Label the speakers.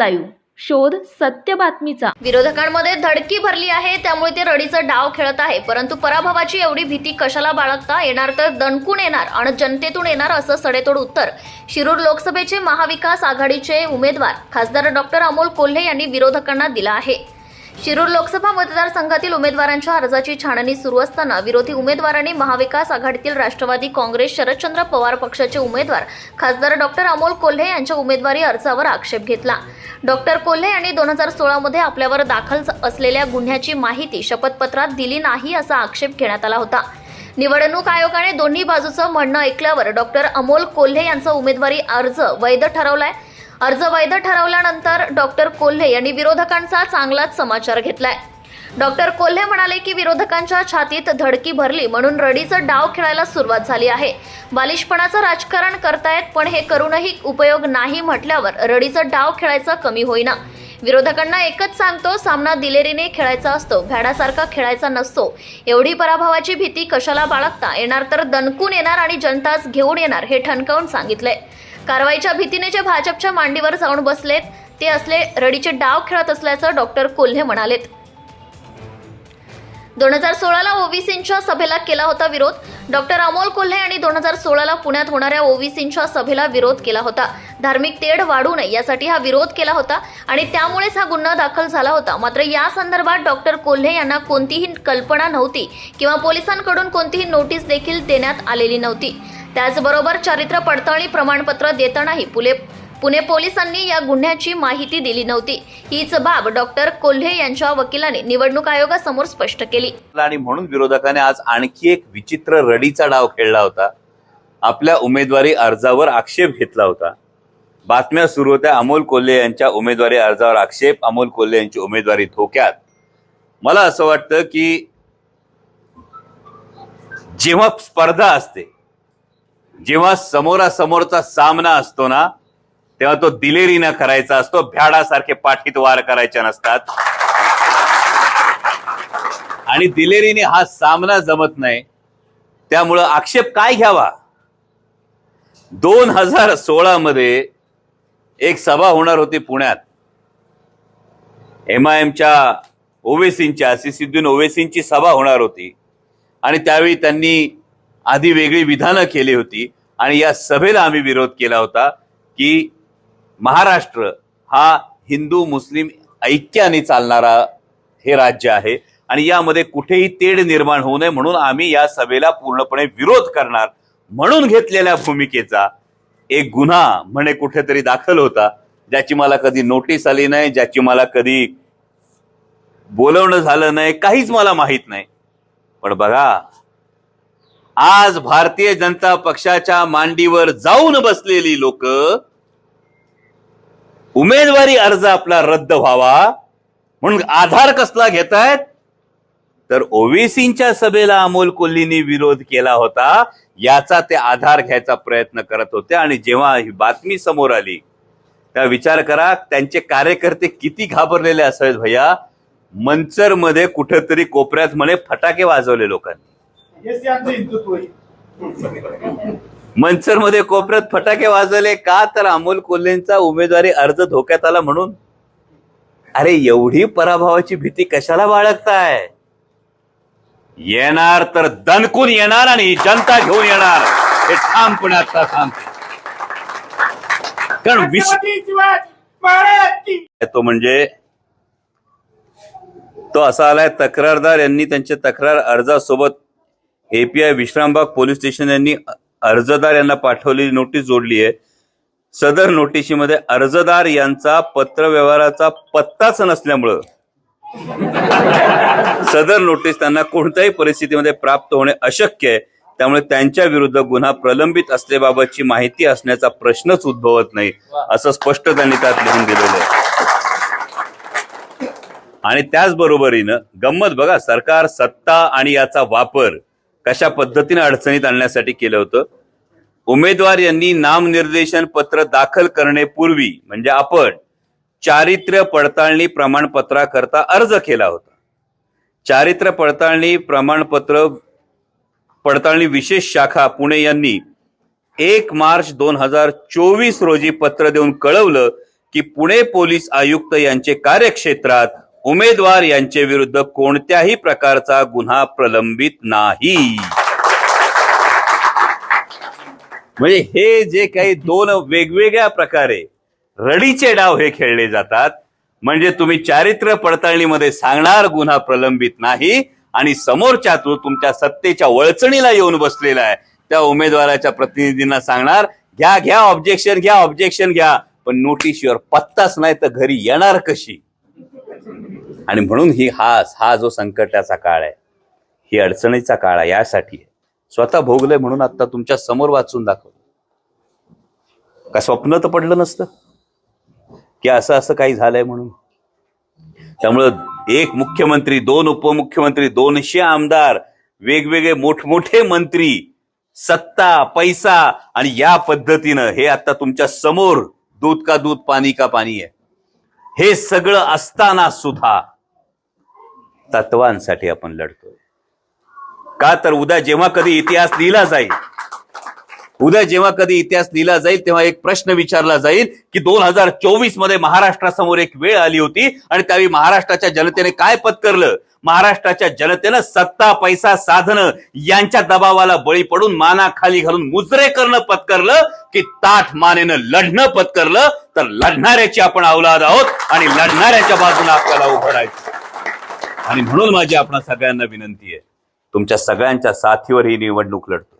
Speaker 1: Live. शोध सत्य बातमीचा.
Speaker 2: विरोधकांमध्ये धडकी भरली आहे त्यामुळे ते रडीचा डाव खेळत आहे. परंतु पराभवाची एवढी भीती कशाला बाळगता येणार तर दणकून येणार आणि जनतेतून येणार असं सडेतोड उत्तर. शिरूर लोकसभेचे महाविकास आघाडीचे उमेदवार खासदार डॉक्टर अमोल कोल्हे यांनी विरोधकांना दिला आहे. शिरूर लोकसभा मतदारसंघातील उमेदवारांच्या अर्जाची छाननी सुरू असताना विरोधी उमेदवारांनी महाविकास आघाडीतील राष्ट्रवादी काँग्रेस शरदचंद्र पवार पक्षाचे उमेदवार खासदार डॉक्टर अमोल कोल्हे यांच्या उमेदवारी अर्जावर आक्षेप घेतला. डॉक्टर कोल्हे यांनी दोन हजार सोळामध्ये आपल्यावर दाखल असलेल्या गुन्ह्याची माहिती शपथपत्रात दिली नाही असा आक्षेप घेण्यात आला होता. निवडणूक आयोगाने दोन्ही बाजूचं म्हणणं ऐकल्यावर डॉक्टर अमोल कोल्हे यांचा उमेदवारी अर्ज वैध ठरवलाय. अर्ज वैध ठरवल्यानंतर डॉक्टर कोल्हे यांनी विरोधकांचा चांगलाच समाचार घेतलाय. डॉक्टर कोल्हे म्हणाले की विरोधकांच्या छातीत धडकी भरली म्हणून रडीचं डाव खेळायला सुरुवात झाली आहे. बालिशपणाचं राजकारण करतायत पण हे करूनही उपयोग नाही म्हटल्यावर रडीचं डाव खेळायचं कमी होईना. विरोधकांना एकच सांगतो सामना दिलेरीने खेळायचा असतो भ्याडासारखा खेळायचा नसतो. एवढी पराभवाची भीती कशाला बाळगता? येणार तर दणकून येणार आणि जनताच घेऊन येणार हे ठणकावून सांगितलंय. कारवाईच्या भीतीने जे भाजपच्या मांडीवर जाऊन बसलेत ते असले रडीचे डाव खेळत असल्याचं डॉक्टर कोल्हे म्हणालेत. दोन हजार सोळाला ओबीसींच्या सभेला केला होता विरोध. डॉक्टर अमोल कोल्हे आणि दोन हजार सोळाला पुण्यात होणाऱ्या ओबीसींच्या सभेला विरोध केला होता. धार्मिक तेढ वाढू नये यासाठी हा विरोध केला होता आणि त्यामुळेच हा गुन्हा दाखल झाला होता. मात्र या संदर्भात डॉक्टर कोल्हे यांना कोणतीही कल्पना नव्हती किंवा पोलिसांकडून कोणतीही नोटीस देखील देण्यात आलेली नव्हती. त्याचबरोबर चारित्र्य पडताळणी प्रमाणपत्र देतानाही पुले पुणे पोलिसांनी या गुन्ह्याची माहिती दिली नव्हती. हीच बाब डॉक्टर कोल्हे यांच्या वकिलाने निवडणूक आयोगासमोर स्पष्ट केली.
Speaker 3: आणि म्हणून विरोधकाने आज आणखी एक विचित्र रडीचा डाव खेळला होता. आपल्या उमेदवारी अर्जावर आक्षेप घेतला होता. बातम्या सुरू होत्या अमोल कोल्हे यांच्या उमेदवारी अर्जावर आक्षेप अमोल कोल्हे यांची उमेदवारी धोक्यात. मला असं वाटतं की जेव्हा स्पर्धा असते जेव्हा समोरासमोरचा सामना असतो ना तेव्हा तो दिलेरीनं करायचा असतो भ्याडासारखे पाठीत वार करायचे नसतात. आणि दिलेरीने हा सामना जमत नाही. त्यामुळं आक्षेप काय घ्यावा? दोन हजार सोळा मध्ये एक सभा होणार होती पुण्यात. एम आय एमच्या ओवेसींच्या सिद्दीन ओवेसींची सभा होणार होती. आणि त्यावेळी त्यांनी आधी वेगळी विधानं केली होती. आणि या सभेला आम्ही विरोध केला होता की महाराष्ट्र हा हिंदू मुस्लिम ऐक्याने चालणारा हे राज्य आहे आणि यामध्ये कुठेही तेढ निर्माण होऊ नये म्हणून आम्ही या सभेला पूर्णपणे विरोध करणार म्हणून घेतलेल्या भूमिकेचा एक गुन्हा म्हणे कुठेतरी दाखल होता ज्याची मला कधी नोटीस आली नाही ज्याची मला कधी बोलवणं झालं नाही काहीच मला माहीत नाही. पण बघा आज भारतीय जनता पक्षाच्या मांडीवर जाऊन बसलेली लोक उमेदवारी अर्ज आपला रद्द व्हावा. म्हणून आधार कसला घेतायत? तर ओबीसीच्या सभेला अमोल कोल्हेंनी विरोध केला होता. याचा ते आधार घ्यायचा प्रयत्न करत होते आणि जेव्हा ही बातमी समोर आली त्या विचार करा त्यांचे कार्यकर्ते किती घाबरलेले असावेत भैया. मंचरमध्ये कुठेतरी कोपऱ्यात म्हणे फटाके वाजवले लोकांनी.
Speaker 4: हेच ते आमचं हिंदुत्व आहे
Speaker 3: मंचरमध्ये कोपऱ्यात फटाके वाजवले. का तर अमोल कोल्हेंचा उमेदवारी अर्ज धोक्यात आला म्हणून? अरे एवढी पराभवाची भीती कशाला बाळगताय? येणार तर दणकून येणार आणि जनता घेऊन येणार. हे ठामपणे आता सांगते कारण तो म्हणजे तो असा आलाय तक्रारदार यांनी त्यांच्या तक्रार अर्जासोबत एपीआय विश्रामबाग पोलीस स्टेशन यांनी अर्जदार यांना पाठवलेली नोटीस जोडली आहे. सदर नोटिशीमध्ये अर्जदार यांचा पत्र व्यवहाराचा पत्ताच नसल्यामुळं सदर नोटीस त्यांना कोणत्याही परिस्थितीमध्ये प्राप्त होणे अशक्य आहे. त्यामुळे त्यांच्या विरुद्ध गुन्हा प्रलंबित असल्याबाबतची माहिती असण्याचा प्रश्नच उद्भवत नाही असं स्पष्ट त्यांनी त्यात लिहून दिलेलं आहे. आणि त्याचबरोबरीनं गंमत बघा सरकार सत्ता आणि याचा वापर कशा पद्धतीने अडचणीत आणण्यासाठी केलं होतं? उमेदवार यांनी नामनिर्देशन पत्र दाखल करण्यापूर्वी म्हणजे आपण चारित्र्य पडताळणी प्रमाणपत्राकरता अर्ज केला होता. चारित्र्य पडताळणी प्रमाणपत्र पडताळणी विशेष शाखा पुणे यांनी एक मार्च दोन हजार चोवीस रोजी पत्र देऊन कळवलं की पुणे पोलीस आयुक्त यांचे कार्यक्षेत्रात उमेदवार यांचे विरुद्ध कोणत्याही प्रकारचा गुन्हा प्रलंबित नाही. म्हणजे हे जे काही दोन वेगवेगळ्या प्रकारे रडीचे डाव हे खेळले जातात म्हणजे तुम्ही चारित्र्य पडताळणीमध्ये सांगणार गुन्हा प्रलंबित नाही आणि समोरच्या तो तुमच्या सत्तेच्या वळचणीला येऊन बसलेला आहे. त्या उमेदवाराच्या प्रतिनिधींना सांगणार घ्या घ्या ऑब्जेक्शन घ्या ऑब्जेक्शन घ्या. पण नोटीस युअर पत्ताच नाही तर घरी येणार कशी? आणि म्हणून ही हा हा जो संकटाचा काळ आहे ही अडचणीचा काळ आहे यासाठी आहे. स्वतः भोगलंय म्हणून आता तुमच्यासमोर वाचून दाखवलं. का स्वप्न तर पडलं नसतं? की असं असं काही झालंय म्हणून? त्यामुळं एक मुख्यमंत्री दोन उपमुख्यमंत्री दोनशे आमदार वेगवेगळे मोठमोठे मंत्री सत्ता पैसा आणि या पद्धतीनं हे आता तुमच्यासमोर दूध का दूध पाणी का पाणी आहे. हे सगळं असताना सुद्धा तत्वांसाठी आपण लढतोय. का तर उद्या जेव्हा कधी इतिहास लिहिला जाईल उद्या जेव्हा कधी इतिहास लिहिला जाईल तेव्हा एक प्रश्न विचारला जाईल की दोन हजार चोवीसमध्ये महाराष्ट्रासमोर एक वेळ आली होती आणि त्यावेळी महाराष्ट्राच्या जनतेने काय पत्करलं? महाराष्ट्राच्या जनतेनं सत्ता पैसा साधनं यांच्या दबावाला बळी पडून माना खाली घालून मुजरे करणं पत्करलं की ताठ मानेनं लढणं पत्करलं? तर लढणाऱ्याची आपण अवलाद आहोत आणि लढणाऱ्याच्या बाजूने आपल्याला उभं राहायचं आणि म्हणून माझी आपणा सगळ्यांना विनंती आहे तुमच्या सगळ्यांच्या साथीवर ही निवडणूक लढतो.